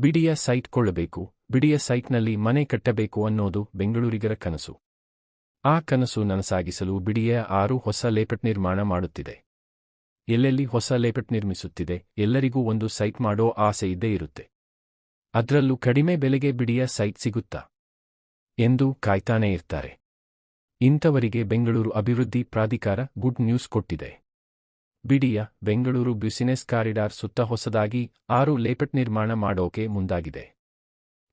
ಬಿಡಿಯ site ಕೊಳ್ಳಬೇಕು, ಬಿಡಿಯ ಸೈಟ್ನಲ್ಲಿ ಮನೆ ಕಟ್ಟಬೇಕು ಅನ್ನೋದು ಬೆಂಗಳೂರಿಗರ ಕನಸು. ಆ ಕನಸು ನನಸಾಗಿಸಲು ಬಿಡಿಯ ಆರು ಹೊಸ ಲೇಪಟ್ ನಿರ್ಮಾಣ ಮಾಡುತ್ತಿದೆ. ಎಲ್ಲೆಲ್ಲಿ ಹೊಸ ಲೇಪಟ್ ನಿರ್ಮಿಸುತ್ತಿದೆ, ಎಲ್ಲರಿಗೂ ಒಂದು ಸೈಟ್ ಮಾಡೋ ಆಸೆ ಇದ್ದೇ ಇರುತ್ತೆ. ಅದರಲ್ಲೂ ಕಡಿಮೆ ಬೆಲೆಗೆ ಬಿಡಿಯ ಸೈಟ್ ಸಿಗುತ್ತಾ? ಎಂದು ಕಾಯ್ತಾನೇ ಇರ್ತಾರೆ. ಇಂಥವರಿಗೆ ಬೆಂಗಳೂರು ಅಭಿವೃದ್ಧಿ ಪ್ರಾಧಿಕಾರ ಗುಡ್ ನ್ಯೂಸ್ ಕೊಟ್ಟಿದೆ. ಬಿಡಿಯ ಬೆಂಗಳೂರು ಬ್ಯುಸಿನೆಸ್ ಕಾರಿಡಾರ್ ಸುತ್ತ ಹೊಸದಾಗಿ ಆರು ಲೇಪಟ್ ನಿರ್ಮಾಣ ಮಾಡೋಕೆ ಮುಂದಾಗಿದೆ.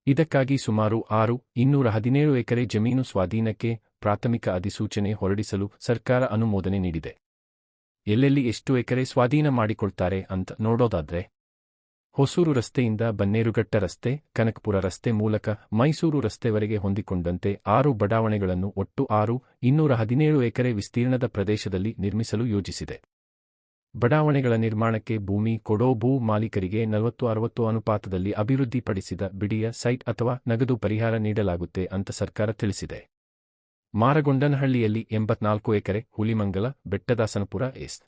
ಇದಕ್ಕಾಗಿ ಸುಮಾರು ಆರು, ಇನ್ನೂರ ಹದಿನೇಳು ಎಕರೆ ಜಮೀನು ಸ್ವಾಧೀನಕ್ಕೆ ಪ್ರಾಥಮಿಕ ಅಧಿಸೂಚನೆ ಹೊರಡಿಸಲು ಸರ್ಕಾರ ಅನುಮೋದನೆ ನೀಡಿದೆ. ಎಲ್ಲೆಲ್ಲಿ ಎಷ್ಟು ಎಕರೆ ಸ್ವಾಧೀನ ಮಾಡಿಕೊಳ್ತಾರೆ ಅಂತ ನೋಡೋದಾದ್ರೆ, ಹೊಸೂರು ರಸ್ತೆಯಿಂದ ಬನ್ನೇರುಘಟ್ಟ ರಸ್ತೆ, ಕನಕಪುರ ರಸ್ತೆ ಮೂಲಕ ಮೈಸೂರು ರಸ್ತೆವರೆಗೆ ಹೊಂದಿಕೊಂಡಂತೆ ಆರು ಬಡಾವಣೆಗಳನ್ನು ಒಟ್ಟು ಆರು, ಇನ್ನೂರ ಹದಿನೇಳು ಎಕರೆ ವಿಸ್ತೀರ್ಣದ ಪ್ರದೇಶದಲ್ಲಿ ನಿರ್ಮಿಸಲು ಯೋಜಿಸಿದೆ. ಬಡಾವಣೆಗಳ ನಿರ್ಮಾಣಕ್ಕೆ ಭೂಮಿ ಕೊಡೋ ಭೂ ಮಾಲೀಕರಿಗೆ ನಲವತ್ತು ಅರವತ್ತು ಅನುಪಾತದಲ್ಲಿ ಅಭಿವೃದ್ಧಿಪಡಿಸಿದ ಬಿಡಿಯ ಸೈಟ್ ಅಥವಾ ನಗದು ಪರಿಹಾರ ನೀಡಲಾಗುತ್ತೆ ಅಂತ ಸರ್ಕಾರ ತಿಳಿಸಿದೆ. ಮಾರಗೊಂಡನಹಳ್ಳಿಯಲ್ಲಿ ಎಂಬತ್ನಾಲ್ಕು ಎಕರೆ ಹುಲಿಮಂಗಲ ಬೆಟ್ಟದಾಸನಪುರ ಎಸ್.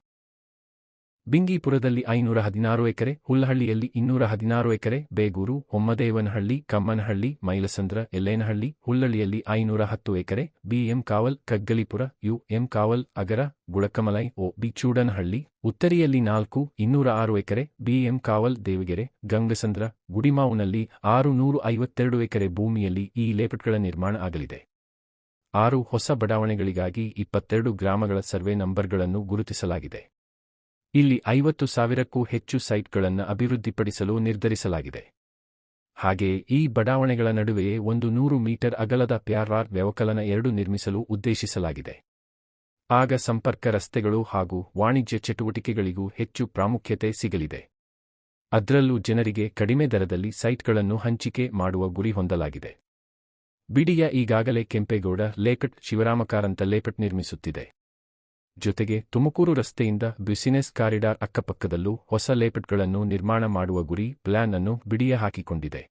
ಬಿಂಗೀಪುರದಲ್ಲಿ ಐನೂರ ಹದಿನಾರು ಎಕರೆ, ಹುಲ್ಲಹಳ್ಳಿಯಲ್ಲಿ ಇನ್ನೂರ ಹದಿನಾರು ಎಕರೆ, ಬೇಗೂರು, ಹೊಮ್ಮದೇವನಹಳ್ಳಿ, ಕಮ್ಮನಹಳ್ಳಿ, ಮೈಲಸಂದ್ರ, ಎಲ್ಲೇನಹಳ್ಳಿ, ಹುಲ್ಲಳ್ಳಿಯಲ್ಲಿ ಐನೂರ ಹತ್ತು ಎಕರೆ, BM Kaval, Kaggalipura U M Kaval, Agara, Gulakamalai ಒ ಬಿಚೂಡನಹಳ್ಳಿ ಉತ್ತರಿಯಲ್ಲಿ ನಾಲ್ಕು, ಇನ್ನೂರ ಆರು ಎಕರೆ, ಬಿಎಂ ಕಾವಲ್, ದೇವಿಗೆರೆ, ಗಂಗಸಂದ್ರ ಗುಡಿಮಾವುನಲ್ಲಿ ಆರು ನೂರು ಐವತ್ತೆರಡು ಎಕರೆ ಭೂಮಿಯಲ್ಲಿ ಈ ಲೇಪಟ್ಗಳ ನಿರ್ಮಾಣ ಆಗಲಿದೆ. ಆರು ಹೊಸ ಬಡಾವಣೆಗಳಿಗಾಗಿ ಇಪ್ಪತ್ತೆರಡು ಗ್ರಾಮಗಳ ಸರ್ವೆ ನಂಬರ್ಗಳನ್ನು ಗುರುತಿಸಲಾಗಿದೆ. ಇಲ್ಲಿ ಐವತ್ತು ಸಾವಿರಕ್ಕೂ ಹೆಚ್ಚು ಸೈಟ್ಗಳನ್ನು ಅಭಿವೃದ್ಧಿಪಡಿಸಲು ನಿರ್ಧರಿಸಲಾಗಿದೆ. ಹಾಗೆಯೇ ಈ ಬಡಾವಣೆಗಳ ನಡುವೆಯೇ ಒಂದು ನೂರು ಮೀಟರ್ ಅಗಲದ ಪ್ಯಾರಾರ್ ವ್ಯವಕಲನ ಎರಡು ನಿರ್ಮಿಸಲು ಉದ್ದೇಶಿಸಲಾಗಿದೆ. ಆಗ ಸಂಪರ್ಕ ರಸ್ತೆಗಳು ಹಾಗೂ ವಾಣಿಜ್ಯ ಚಟುವಟಿಕೆಗಳಿಗೂ ಹೆಚ್ಚು ಪ್ರಾಮುಖ್ಯತೆ ಸಿಗಲಿದೆ. ಅದರಲ್ಲೂ ಜನರಿಗೆ ಕಡಿಮೆ ದರದಲ್ಲಿ ಸೈಟ್ಗಳನ್ನು ಹಂಚಿಕೆ ಮಾಡುವ ಗುರಿ ಹೊಂದಲಾಗಿದೆ. ಬಿಡಿಯ ಈಗಾಗಲೇ ಕೆಂಪೇಗೌಡ ಲೇಕಟ್ ಶಿವರಾಮಕಾರಂತ ಲೇಪಟ್ ನಿರ್ಮಿಸುತ್ತಿದೆ. ಜೊತೆಗೆ ತುಮಕೂರು ರಸ್ತೆಯಿಂದ ಬ್ಯುಸಿನೆಸ್ ಕಾರಿಡಾರ್ ಅಕ್ಕಪಕ್ಕದಲ್ಲೂ ಹೊಸ ಲೇಪಟ್ಗಳನ್ನು ನಿರ್ಮಾಣ ಮಾಡುವ ಗುರಿ ಪ್ಲಾನ್ ಅನ್ನು ಬಿಡಿಯ ಹಾಕಿಕೊಂಡಿದೆ.